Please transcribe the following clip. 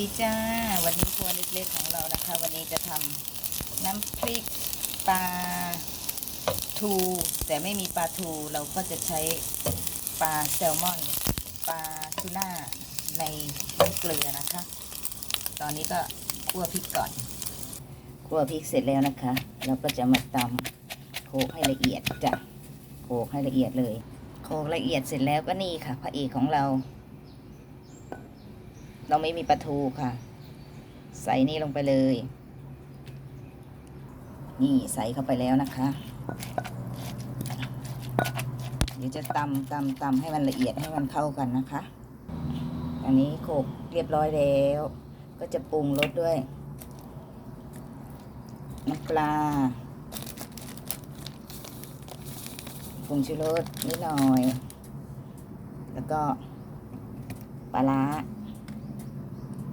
ดีจ้า วันนี้ครัวเล็กๆของเรานะคะ วันนี้จะทำน้ำพริกปลาทู แต่ไม่มีปลาทูเราก็จะใช้ปลาแซลมอน ปลาทูน่าในน้ำเกลือนะคะ ตอนนี้ก็คั่วพริกก่อนคั่วพริกเสร็จแล้วนะคะ เราก็จะมาตำโขกให้ละเอียดจ้ะโขกให้ละเอียดเลยโขลกละเอียดเสร็จแล้วก็นี่ค่ะพระเอกของเรา เราไม่มีปลาทูค่ะ ใส่นี่ลงไปเลย นี่ใส่เข้าไปแล้วนะคะ เดี๋ยวจะตำตำตำให้มันละเอียดให้มันเข้ากันนะคะ อันนี้โขกเรียบร้อยแล้ว ก็จะปรุงรสด้วยน้ำปลาปรุงชูรสนิดหน่อย แล้วก็ปลาร้า